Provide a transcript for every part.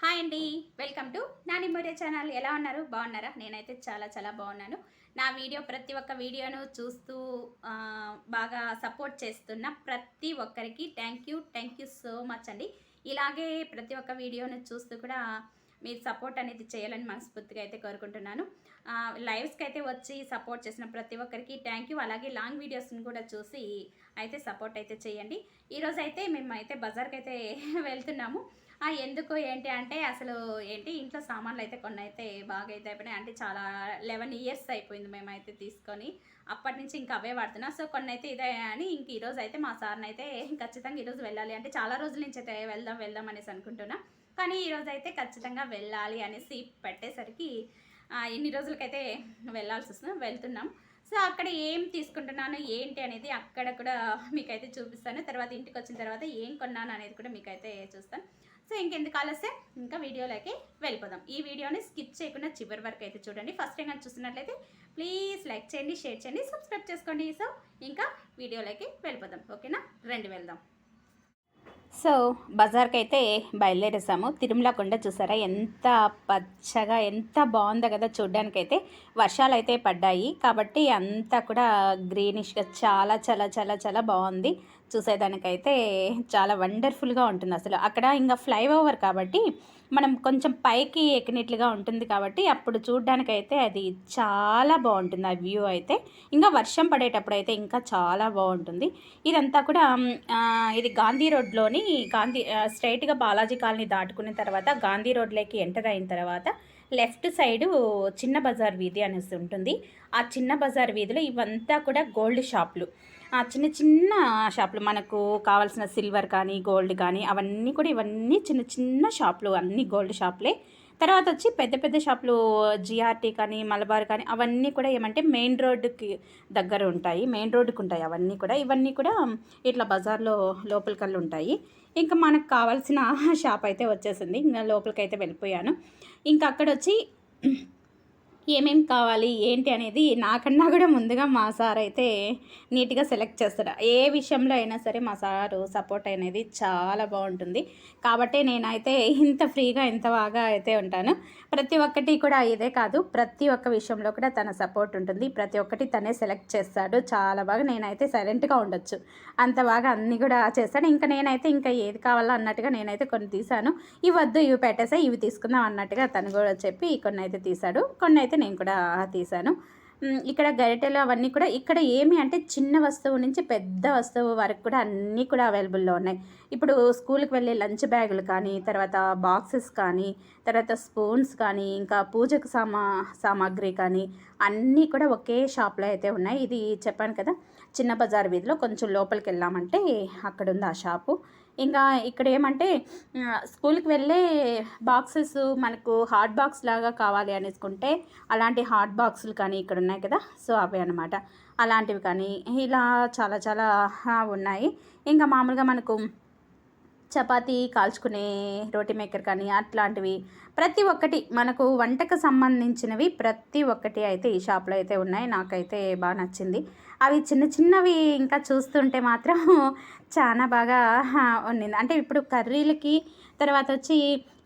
Hi అండి. Welcome to Nani Moriya channel. ఎలా ఉన్నారు? బాగున్నారా? నేనైతే చాలా చాలా బాగున్నాను. నా వీడియో ప్రతి ఒక్క వీడియోను చూస్తూ బాగా సపోర్ట్ చేస్తున్న ప్రతి ఒక్కరికి thank you thank you so much అండి. ఇలాగే ప్రతి ఒక్క వీడియోను చూస్తూ కూడా మీరు సపోర్ట్ అనేది చేయాలని మనస్ఫూర్తిగా అయితే కోరుకుంటున్నాను. లైవ్స్కి అయితే వచ్చి సపోర్ట్ చేసిన ప్రతి ఒక్కరికి థ్యాంక్ యూ అలాగే లాంగ్ వీడియోస్ని కూడా చూసి అయితే సపోర్ట్ అయితే చేయండి. ఈరోజు అయితే మేము అయితే బజార్కి అయితే వెళ్తున్నాము. ఎందుకు ఏంటి అంటే అసలు ఏంటి ఇంట్లో సామాన్లు అయితే కొన్ని అయితే బాగా అయితే అయిపోయినాయి. అంటే చాలా లెవెన్ ఇయర్స్ అయిపోయింది మేమైతే తీసుకొని అప్పటి నుంచి ఇంకా అవే వాడుతున్నా. సో కొన్ని అయితే ఇదే అని ఇంక ఈరోజు అయితే మా సార్ని అయితే ఖచ్చితంగా ఈరోజు వెళ్ళాలి. అంటే చాలా రోజుల నుంచి అయితే వెళ్దాం వెళ్దాం అనేసి అనుకుంటున్నా. కానీ ఈరోజు అయితే ఖచ్చితంగా వెళ్ళాలి అనేసి పెట్టేసరికి ఎన్ని రోజులకైతే వెళ్ళాల్సి వస్తుంది. వెళ్తున్నాం. సో అక్కడ ఏం తీసుకుంటున్నాను ఏంటి అనేది అక్కడ కూడా మీకైతే చూపిస్తాను. తర్వాత ఇంటికి వచ్చిన తర్వాత ఏం కొన్నాను అనేది కూడా మీకైతే చూస్తాను. సో ఇంకెందుకు ఆలస్యం? ఇంకా వీడియోలోకి వెళ్ళిపోదాం. ఈ వీడియోని స్కిప్ చేయకుండా చివరి వరకు అయితే చూడండి. ఫస్ట్ టైం కానీ చూస్తున్నట్లయితే ప్లీజ్ లైక్ చేయండి షేర్ చేయండి సబ్స్క్రైబ్ చేసుకోండి. సో ఇంకా వీడియోలోకి వెళ్ళిపోదాం. ఓకేనా రెండు వెళ్దాం. సో బజార్కి అయితే బయలుదేరేసాము. తిరుమల కొండ చూసారా? ఎంత పచ్చగా ఎంత బాగుందో కదా చూడ్డానికైతే. వర్షాలు అయితే పడ్డాయి. కాబట్టి అంతా కూడా గ్రీనిష్గా చాలా చాలా చాలా చాలా బాగుంది. చూసేదానికైతే చాలా వండర్ఫుల్గా ఉంటుంది అసలు అక్కడ ఇంకా ఫ్లైఓవర్ కాబట్టి మనం కొంచెం పైకి ఎక్కినట్లుగా ఉంటుంది కాబట్టి అప్పుడు చూడ్డానికైతే అది చాలా బాగుంటుంది. ఆ వ్యూ అయితే ఇంకా వర్షం పడేటప్పుడు అయితే ఇంకా చాలా బాగుంటుంది. ఇదంతా కూడా ఇది గాంధీ రోడ్లోని గాంధీ స్ట్రైట్గా బాలాజీ కాలనీ దాటుకున్న తర్వాత గాంధీ రోడ్లోకి ఎంటర్ అయిన తర్వాత లెఫ్ట్ సైడు చిన్న బజార్ వీధి అనేసి ఉంటుంది. ఆ చిన్న బజార్ వీధిలో ఇవంతా కూడా గోల్డ్ షాపులు. చిన్న చిన్న షాపులు మనకు కావాల్సిన సిల్వర్ కానీ గోల్డ్ కానీ అవన్నీ కూడా ఇవన్నీ చిన్న చిన్న షాపులు అన్నీ గోల్డ్ షాపులే. తర్వాత వచ్చి పెద్ద పెద్ద షాపులు జిఆర్టీ కానీ మలబార్ కానీ అవన్నీ కూడా ఏమంటే మెయిన్ రోడ్డుకి దగ్గర ఉంటాయి మెయిన్ రోడ్డుకి ఉంటాయి అవన్నీ కూడా. ఇవన్నీ కూడా ఇట్లా బజార్లో లోపలికల్లా ఉంటాయి. ఇంకా మనకు కావాల్సిన షాప్ అయితే వచ్చేసింది. ఇంకా లోపలికి అయితే వెళ్ళిపోయాను. ఇంకా అక్కడ వచ్చి ఏమేం కావాలి ఏంటి అనేది నాకన్నా కూడా ముందుగా మా సార్ అయితే నీట్గా సెలెక్ట్ చేస్తాడు. ఏ విషయంలో అయినా సరే మా సారు సపోర్ట్ అనేది చాలా బాగుంటుంది. కాబట్టి నేనైతే ఇంత ఫ్రీగా ఇంత బాగా అయితే ఉంటాను. ప్రతి ఒక్కటి కూడా ఇదే కాదు ప్రతి ఒక్క విషయంలో కూడా తన సపోర్ట్ ఉంటుంది. ప్రతి ఒక్కటి తనే సెలెక్ట్ చేస్తాడు. చాలా బాగా నేనైతే సైలెంట్గా ఉండొచ్చు. అంత బాగా అన్నీ కూడా చేస్తాడు. ఇంకా నేనైతే ఇంకా ఏది కావాలో అన్నట్టుగా నేనైతే కొన్ని తీసాను ఇవి వద్దు ఇవి పెట్టేసా ఇవి తీసుకుందాం అన్నట్టుగా తను కూడా చెప్పి కొన్ని అయితే తీశాడు. కొన్ని అయితే నేను కూడా తీశాను. ఇక్కడ గరిటెలు అవన్నీ కూడా ఇక్కడ ఏమి అంటే చిన్న వస్తువు నుంచి పెద్ద వస్తువు వరకు కూడా అన్నీ కూడా అవైలబుల్లో ఉన్నాయి. ఇప్పుడు స్కూల్కి వెళ్ళే లంచ్ బ్యాగులు కానీ తర్వాత బాక్సెస్ కానీ తర్వాత స్పూన్స్ కానీ ఇంకా పూజకు సామా సామాగ్రి కానీ అన్నీ కూడా ఒకే షాప్లో అయితే ఉన్నాయి. ఇది చెప్పాను కదా చిన్న బజార్ వీధిలో కొంచెం లోపలికి వెళ్ళామంటే అక్కడ ఉంది ఆ షాపు. ఇంకా ఇక్కడ ఏమంటే స్కూల్కి వెళ్ళే బాక్సెస్ మనకు హాట్ బాక్స్ లాగా కావాలి అనేసుకుంటే అలాంటి హాట్ బాక్సులు కానీ ఇక్కడ ఉన్నాయి కదా సో అవే అనమాట అలాంటివి కానీ ఇలా చాలా చాలా ఉన్నాయి. ఇంకా మామూలుగా మనకు చపాతీ కాల్చుకునే రోటీ మేకర్ కానీ అట్లాంటివి ప్రతి ఒక్కటి మనకు వంటకు సంబంధించినవి ప్రతి ఒక్కటి అయితే ఈ షాప్లో అయితే ఉన్నాయి. నాకైతే బాగా నచ్చింది. అవి చిన్న చిన్నవి ఇంకా చూస్తుంటే మాత్రం చాలా బాగా ఉండింది అంటే ఇప్పుడు కర్రీలకి తర్వాత వచ్చి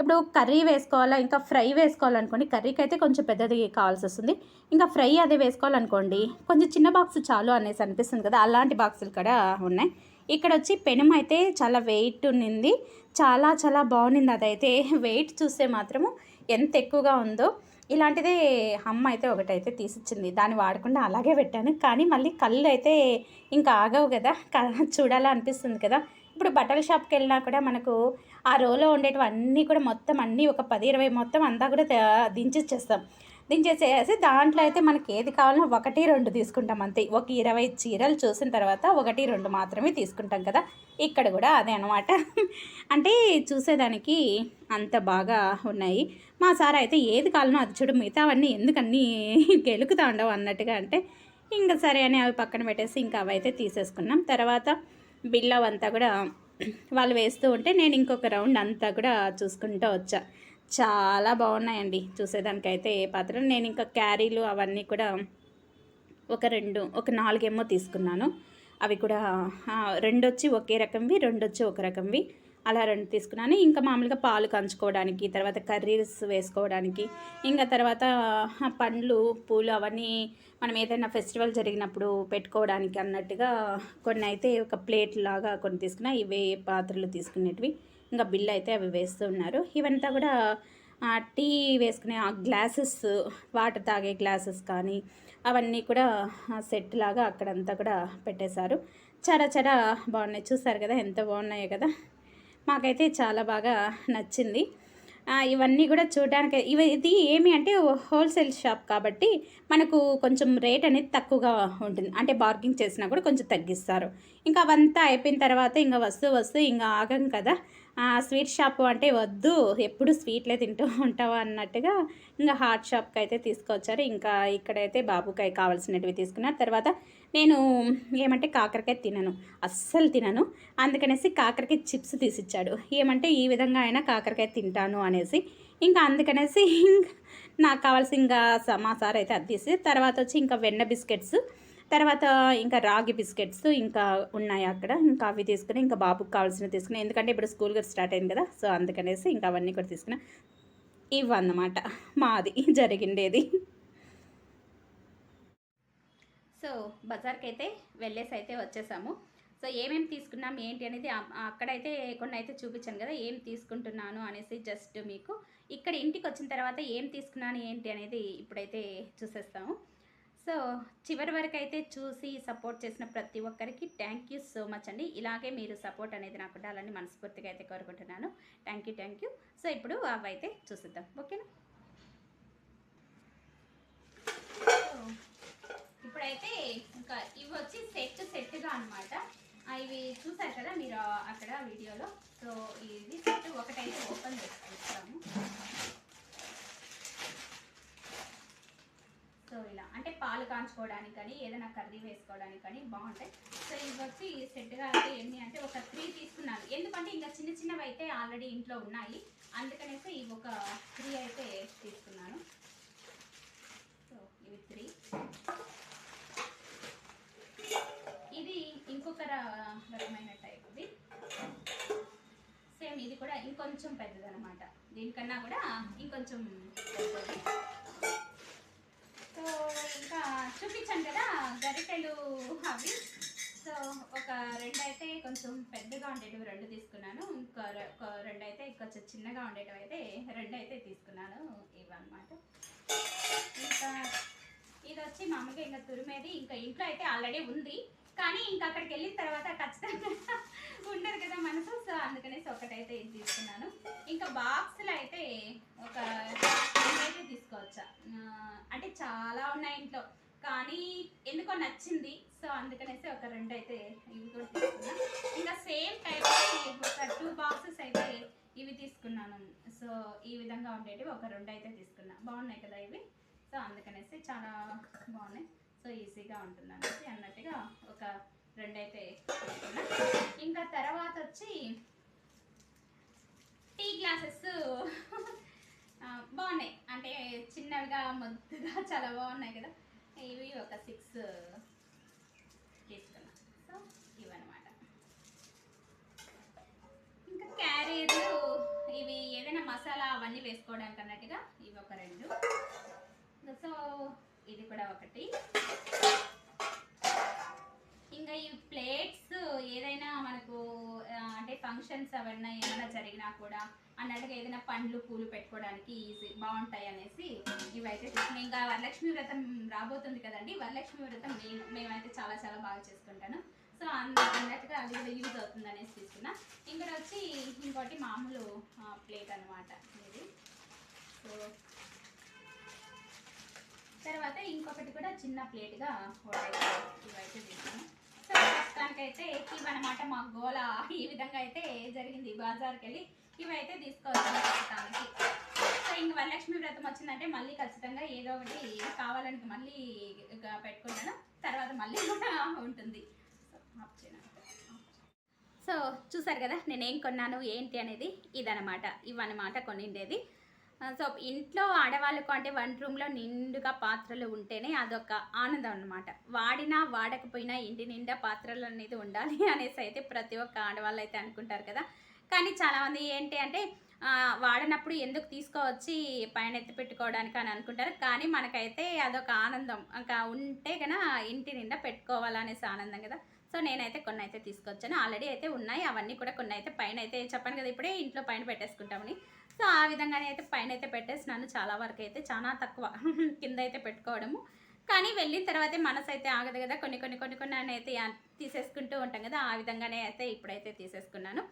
ఇప్పుడు కర్రీ వేసుకోవాలా ఇంకా ఫ్రై వేసుకోవాలనుకోండి కర్రీకి అయితే కొంచెం పెద్దది కావాల్సి వస్తుంది. ఇంకా ఫ్రై అదే వేసుకోవాలనుకోండి కొంచెం చిన్న బాక్స్ చాలు అనేసి అనిపిస్తుంది కదా అలాంటి బాక్సులు కూడా ఉన్నాయి. ఇక్కడ వచ్చి పెనం అయితే చాలా వెయిట్ ఉన్నింది. చాలా చాలా బాగుంది అదైతే. వెయిట్ చూస్తే మాత్రము ఎంత ఎక్కువగా ఉందో. ఇలాంటిదే అమ్మ అయితే ఒకటైతే తీసిచ్చింది. దాన్ని వాడకుండా అలాగే పెట్టాను. కానీ మళ్ళీ కళ్ళు అయితే ఇంకా ఆగవు కదా. చూడాలనిపిస్తుంది కదా. ఇప్పుడు బట్టల షాప్కి వెళ్ళినా కూడా మనకు ఆ రోలో ఉండేటివన్నీ కూడా మొత్తం అన్నీ ఒక పది ఇరవై మొత్తం అంతా కూడా దించిచ్చేస్తాం. దించేసేసి దాంట్లో అయితే మనకి ఏది కావాలన్నా ఒకటి రెండు తీసుకుంటాం అంతే. ఒక ఇరవై చీరలు చూసిన తర్వాత ఒకటి రెండు మాత్రమే తీసుకుంటాం కదా. ఇక్కడ కూడా అదే అనమాట అంటే చూసేదానికి అంత బాగా ఉన్నాయి. మా సార్ అయితే ఏది కావాలనో అది చూడు మిగతా అవన్నీ ఎందుకన్నీ గెలుకుతా ఉండవు అన్నట్టుగా అంటే ఇంకా సరే అని అవి పక్కన పెట్టేసి ఇంకా అవి అయితే తీసేసుకున్నాం. తర్వాత బిల్ అవంతా కూడా వాళ్ళు వేస్తూ ఉంటే నేను ఇంకొక రౌండ్ అంతా కూడా చూసుకుంటూ వచ్చా. చాలా బాగున్నాయండి. చూసేదానికైతే ఏ పాత్ర నేను ఇంకా క్యారీలు అవన్నీ కూడా ఒక రెండు ఒక నాలుగేమో తీసుకున్నాను. అవి కూడా రెండు వచ్చి ఒకే రకంవి రెండు వచ్చి ఒక రకంవి. అలా రెండు తీసుకున్నాను. ఇంకా మామూలుగా పాలు కంచుకోవడానికి తర్వాత కర్రీస్ వేసుకోవడానికి ఇంకా తర్వాత పండ్లు పూలు అవన్నీ మనం ఏదైనా ఫెస్టివల్ జరిగినప్పుడు పెట్టుకోవడానికి అన్నట్టుగా కొన్ని అయితే ఒక ప్లేట్ లాగా కొన్ని తీసుకున్నా. ఇవే పాత్రలు తీసుకునేటివి. ఇంకా బిల్ అయితే అవి వేస్తున్నారు. ఇవంతా కూడా ఆ, టీ వేసుకునే ఆ గ్లాసెస్ వాటర్ తాగే గ్లాసెస్ కానీ అవన్నీ కూడా సెట్ లాగా అక్కడంతా కూడా పెట్టేశారు. చాలా చాలా బాగున్నాయి. చూసారు కదా ఎంత బాగున్నాయో కదా? మాకైతే చాలా బాగా నచ్చింది. ఇవన్నీ కూడా చూడడానికి. ఇవి ఇది ఏమి అంటే హోల్సేల్ షాప్ కాబట్టి మనకు కొంచెం రేట్ అనేది తక్కువగా ఉంటుంది. అంటే బార్గింగ్ చేసినా కూడా కొంచెం తగ్గిస్తారు. ఇంకా అవంతా అయిపోయిన తర్వాత ఇంకా వస్తూ వస్తూ ఇంకా ఆగం కదా. ఆ, స్వీట్ షాప్ అంటే వద్దు ఎప్పుడు స్వీట్లే తింటూ ఉంటావా అన్నట్టుగా ఇంకా హాట్ షాప్కి అయితే తీసుకొచ్చారు. ఇంకా ఇక్కడైతే బాబుకాయ కావాల్సినవి తీసుకున్నారు. తర్వాత నేను ఏమంటే కాకరకాయ తినను అస్సలు తినను. అందుకనేసి కాకరకాయ చిప్స్ తీసిచ్చాడు. ఏమంటే ఈ విధంగా అయినా కాకరకాయ తింటాను అనేసి. ఇంకా అందుకనేసి ఇంకా నాకు కావాల్సిన ఇంకా స- మా సార్ అయితే అది తీసి తర్వాత వచ్చి ఇంకా వెన్న బిస్కెట్స్ తర్వాత ఇంకా రాగి బిస్కెట్స్ ఇంకా ఉన్నాయి అక్కడ. ఇంకా అవి తీసుకుని ఇంకా బాబుకి కావాల్సినవి తీసుకుని ఎందుకంటే ఇప్పుడు స్కూల్ కూడా స్టార్ట్ అయింది కదా సో అందుకనేసి ఇంకా అవన్నీ కూడా తీసుకున్నా ఇవన్నమాట మాది జరిగిండేది. సో బజార్కి అయితే వెళ్ళేసి అయితే వచ్చేసాము. సో ఏమేమి తీసుకున్నాం ఏంటి అనేది అక్కడైతే కొన్ని అయితే చూపించాను కదా ఏం తీసుకుంటున్నాను అనేసి జస్ట్ మీకు ఇక్కడ ఇంటికి వచ్చిన తర్వాత ఏం తీసుకున్నాను ఏంటి అనేది ఇప్పుడైతే చూసేస్తాము. సో చివరి వరకు అయితే చూసి సపోర్ట్ చేసిన ప్రతి ఒక్కరికి థ్యాంక్ యూ సో మచ్ అండి. ఇలాగే మీరు సపోర్ట్ అనేది నాకు ఉండాలని మనస్ఫూర్తిగా అయితే కోరుకుంటున్నాను. Thank you thank you. So ఇప్పుడు అవి అయితే చూసిద్దాం. ఓకేనా? ఇప్పుడైతే ఇంకా ఇవి వచ్చి సెట్ సెట్గా అనమాట ఇవి చూసారు కదా మీరు అక్కడ వీడియోలో. సో ఇది సెట్ ఒకటైతే ఓపెన్ చేసుకుంటాము సో ఇలా. అంటే పాలు కాంచుకోవడానికి కానీ ఏదైనా కర్రీ వేసుకోవడానికి కానీ బాగుంటాయి. సో ఇవి వచ్చి సెట్గా అయితే ఎన్ని అంటే ఒక త్రీ తీసుకున్నాను. ఎందుకంటే ఇంకా చిన్న చిన్నవి అయితే ఆల్రెడీ ఇంట్లో ఉన్నాయి. అందుకనేసి ఇవి ఒక త్రీ అయితే తీసుకున్నాను సో ఇవి త్రీ ఇది ఇంకొక ర- రకమైన టైప్ ఇది సేమ్ ఇది కూడా ఇంకొంచెం పెద్దదన్నమాట కన్నా కూడా ఇంకొంచెం సో ఇంకా చూపించాను కదా గరిటెలు అవి. సో ఒక రెండు అయితే కొంచెం పెద్దగా ఉండేటివి రెండు తీసుకున్నాను. ఇంకా రెండు అయితే కొంచెం చిన్నగా ఉండేటివి అయితే రెండు అయితే తీసుకున్నాను ఇవన్నమాట. ఇంకా ఇది వచ్చి మామూలుగా ఇంకా తురిమేది. ఇంకా ఇంట్లో అయితే ఆల్రెడీ ఉంది. కానీ ఇంకా అక్కడికి వెళ్ళిన తర్వాత ఖచ్చితంగా ఉండరు కదా మనసు. సో అందుకనేసి ఒకటైతే ఇది తీసుకున్నాను. ఇంకా బాక్స్లో అయితే ఒక అయితే తీసుకోవచ్చా. అంటే చాలా ఉన్నాయి ఇంట్లో. కానీ ఎందుకో నచ్చింది. సో అందుకనేసి ఒక రెండు అయితే ఇవి కూడా తీసుకున్నా. ఇంకా సేమ్ టైప్ ఒక టూ బాక్సెస్ అయితే ఇవి తీసుకున్నాను. సో ఈ విధంగా ఉండేటివి ఒక రెండు అయితే తీసుకున్నా. బాగున్నాయి కదా ఇవి. సో అందుకనేసి చాలా బాగున్నాయి. సో ఈజీగా ఉంటుంది అనేసి అన్నట్టుగా ఒక రెండు అయితే ఇంకా తర్వాత వచ్చి టీ గ్లాసెస్. బాగున్నాయి. అంటే చిన్నవిగా మొద్దుగా చాలా బాగున్నాయి కదా. ఇవి ఒక సిక్స్ తీసుకున్నా. సో ఇవన్నమాట. ఇంకా క్యారీర్లు ఇవి ఏదైనా మసాలా అవన్నీ వేసుకోవడానికి అన్నట్టుగా ఇవి ఒక రెండు. సో ఇది కూడా ఒకటి. ఇంకా ఈ ప్లేట్స్ ఏదైనా మనకు అంటే ఫంక్షన్స్ అవన్నీ ఏమైనా జరిగినా కూడా అన్నట్టుగా ఏదైనా పండ్లు పూలు పెట్టుకోవడానికి ఈజీ బాగుంటాయి అనేసి ఇవైతే ఇంకా వరలక్ష్మి వ్రతం రాబోతుంది కదండి. వరలక్ష్మి వ్రతం మేము మేమైతే చాలా చాలా బాగా చేసుకుంటాను. సో అంద అన్నట్టుగా అది కూడా యూజ్ అవుతుంది అనేసి తీసుకున్నా. ఇంకోటి వచ్చి ఇంకోటి మామూలు ప్లేట్ అనమాట ఇది. సో తర్వాత ఇంకొకటి కూడా చిన్న ప్లేట్గా ఇవైతే తీసుకున్నాం. సో ప్రస్తుతానికైతే అనమాట మా గోల. ఈ విధంగా అయితే జరిగింది. బాజార్కి వెళ్ళి ఇవైతే తీసుకోవచ్చు ప్రస్తుతానికి. సో ఇంక వరలక్ష్మి వ్రతం వచ్చిందంటే మళ్ళీ ఖచ్చితంగా ఏదో ఒకటి కావాలని మళ్ళీ పెట్టుకుంటాను. తర్వాత మళ్ళీ కూడా ఉంటుంది. సో సో చూసారు కదా నేను ఏం కొన్నాను ఏంటి అనేది ఇదనమాట ఇవన్నమాట కొనిండేది. సో ఇంట్లో ఆడవాళ్ళకు అంటే వన్ రూమ్లో నిండుగా పాత్రలు ఉంటేనే అదొక ఆనందం అనమాట వాడినా వాడకపోయినా ఇంటి నిండా పాత్రలు అనేది ఉండాలి అనేసి అయితే ప్రతి ఒక్క ఆడవాళ్ళు అయితే అనుకుంటారు కదా. కానీ చాలామంది ఏంటి అంటే వాడినప్పుడు ఎందుకు తీసుకొచ్చి పైన ఎత్తి పెట్టుకోవడానికి అని అనుకుంటారు. కానీ మనకైతే అదొక ఆనందం. ఇంకా ఉంటే కన్నా ఇంటి నిండా పెట్టుకోవాలనేసి ఆనందం కదా. సో నేనైతే కొన్ని అయితే తీసుకొచ్చాను. ఆల్రెడీ అయితే ఉన్నాయి. అవన్నీ కూడా కొన్ని అయితే పైన అయితే చెప్పాను కదా ఇప్పుడే ఇంట్లో పైన పెట్టేసుకుంటామని. సో ఆ విధంగానే అయితే పైన అయితే పెట్టేసినాను. చాలా వరకు అయితే చాలా తక్కువ కింద అయితే పెట్టుకోవడము. కానీ వెళ్ళిన తర్వాత మనసు అయితే ఆగదు కదా. కొన్ని కొన్ని కొన్ని కొన్ని అయితే తీసేసుకుంటూ ఉంటాం కదా. ఆ విధంగానే అయితే ఇప్పుడైతే తీసేసుకున్నాను.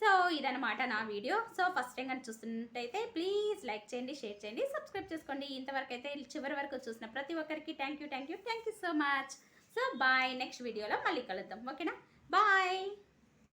సో ఇదనమాట నా వీడియో. సో ఫస్ట్ టైం కానీ చూస్తుంటైతే ప్లీజ్ లైక్ చేయండి షేర్ చేయండి సబ్స్క్రైబ్ చేసుకోండి. ఇంతవరకు అయితే చివరి వరకు చూసిన ప్రతి ఒక్కరికి thank you thank you thank you so much. So bye next వీడియోలో మళ్ళీ కలుద్దాం. ఓకేనా? బాయ్.